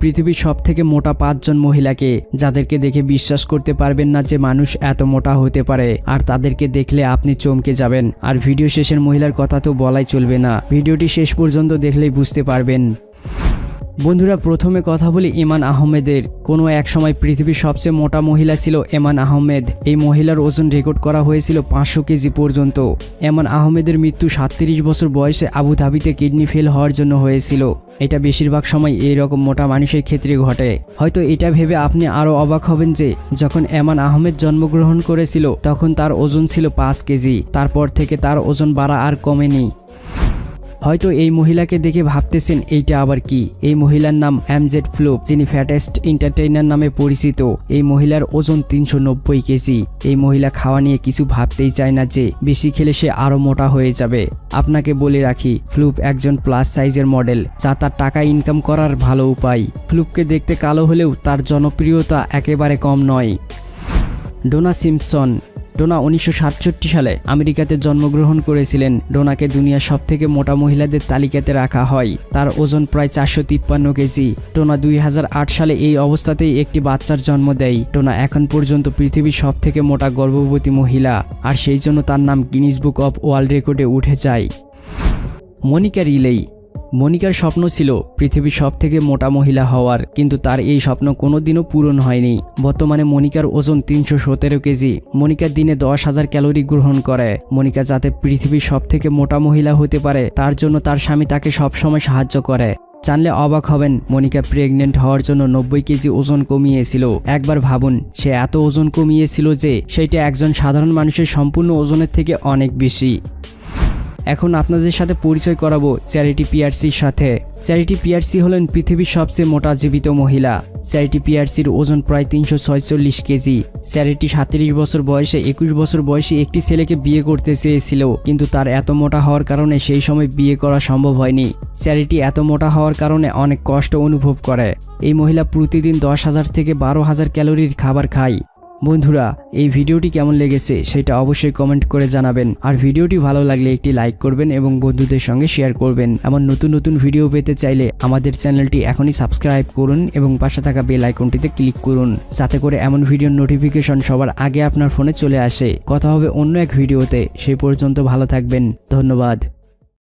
পৃথিবীর সব থেকে মোটা পাঁচজন মহিলাকে, যাদেরকে দেখে বিশ্বাস করতে পারবেন না যে মানুষ এত মোটা হতে পারে, আর তাদেরকে দেখলে আপনি চমকে যাবেন। আর ভিডিও শেষের মহিলার কথা তো বলাই চলবে না। ভিডিওটি শেষ পর্যন্ত দেখলেই বুঝতে পারবেন। বন্ধুরা, প্রথমে কথা বলি ইমান আহমেদের। কোনো এক সময় পৃথিবীর সবচেয়ে মোটা মহিলা ছিল এমান আহমেদ। এই মহিলার ওজন রেকর্ড করা হয়েছিল পাঁচশো কেজি পর্যন্ত। এমান আহমেদের মৃত্যু সাতত্রিশ বছর বয়সে আবুধাবিতে কিডনি ফেল হওয়ার জন্য হয়েছিল। এটা বেশিরভাগ সময় এই রকম মোটা মানুষের ক্ষেত্রে ঘটে। হয়তো এটা ভেবে আপনি আরও অবাক হবেন যে, যখন এমান আহমেদ জন্মগ্রহণ করেছিল, তখন তার ওজন ছিল পাঁচ কেজি। তারপর থেকে তার ওজন বাড়া আর কমেনি। হয়তো এই মহিলাকে দেখে ভাবতেছেন এইটা আবার কি? এই মহিলার নাম অ্যামজেড ফ্লুপ, যিনি ফ্যাটেস্ট এন্টারটেইনার নামে পরিচিত। এই মহিলার ওজন তিনশো নব্বই কেজি। এই মহিলা খাওয়া নিয়ে কিছু ভাবতেই চায় না যে বেশি খেলে সে আরও মোটা হয়ে যাবে। আপনাকে বলে রাখি, ফ্লুপ একজন প্লাস সাইজের মডেল, যা তার টাকা ইনকাম করার ভালো উপায়। ফ্লুপকে দেখতে কালো হলেও তার জনপ্রিয়তা একেবারে কম নয়। ডোনা সিম্পসন ডোনা উনিশশো সাতষট্টি সালে আমেরিকাতে জন্মগ্রহণ করেছিলেন। ডোনাকে দুনিয়ার সব থেকে মোটা মহিলাদের তালিকাতে রাখা হয়। তার ওজন প্রায় চারশো তিপ্পান্ন কেজি। ডোনা দুই হাজার আট সালে এই অবস্থাতেই একটি বাচ্চার জন্ম দেয়। ডোনা এখন পর্যন্ত পৃথিবীর সব থেকে মোটা গর্ভবতী মহিলা। আর সেই জন্য তার নাম গিনিস বুক অফ ওয়ার্ল্ড রেকর্ডে উঠে যায়। মনিকা রিলেই মনিকার স্বপ্ন ছিল পৃথিবীর সব থেকে মোটা মহিলা হওয়ার, কিন্তু তার এই স্বপ্ন কোনোদিনও পূরণ হয়নি। বর্তমানে মনিকার ওজন তিনশো সতেরো কেজি। মনিকা দিনে দশ হাজার ক্যালোরি গ্রহণ করে। মনিকা যাতে পৃথিবীর সব থেকে মোটা মহিলা হতে পারে, তার জন্য তার স্বামী তাকে সবসময় সাহায্য করে। জানলে অবাক হবেন, মনিকা প্রেগনেন্ট হওয়ার জন্য নব্বই কেজি ওজন কমিয়েছিল। একবার ভাবুন, সে এত ওজন কমিয়েছিল যে, সেইটা একজন সাধারণ মানুষের সম্পূর্ণ ওজনের থেকে অনেক বেশি। এখন আপনাদের সাথে পরিচয় করাবো চ্যারিটি পিআরসির সাথে। চ্যারিটি পিআরসি হলেন পৃথিবীর সবচেয়ে মোটা জীবিত মহিলা। চ্যারিটি পিআরসির ওজন প্রায় তিনশো ছয়চল্লিশ কেজি। চ্যারিটি সাতত্রিশ বছর বয়সে একুশ বছর বয়সে একটি ছেলেকে বিয়ে করতে চেয়েছিল, কিন্তু তার এত মোটা হওয়ার কারণে সেই সময় বিয়ে করা সম্ভব হয়নি। চ্যারিটি এত মোটা হওয়ার কারণে অনেক কষ্ট অনুভব করে। এই মহিলা প্রতিদিন দশ হাজার থেকে বারো হাজার ক্যালোরির খাবার খায়। বন্ধুরা, এই ভিডিওটি কেমন লেগেছে সেটা অবশ্যই কমেন্ট করে জানাবেন। আর ভিডিওটি ভালো লাগলে একটি লাইক করবেন এবং বন্ধুদের সঙ্গে শেয়ার করবেন। এমন নতুন নতুন ভিডিও পেতে চাইলে আমাদের চ্যানেলটি এখনই সাবস্ক্রাইব করুন এবং পাশে থাকা বেল আইকনটিতে ক্লিক করুন। যাতে করে এমন ভিডিওর নোটিফিকেশন সবার আগে আপনার ফোনে চলে আসে। কথা হবে অন্য এক ভিডিওতে সেই পর্যন্ত ভালো থাকবেন। ধন্যবাদ।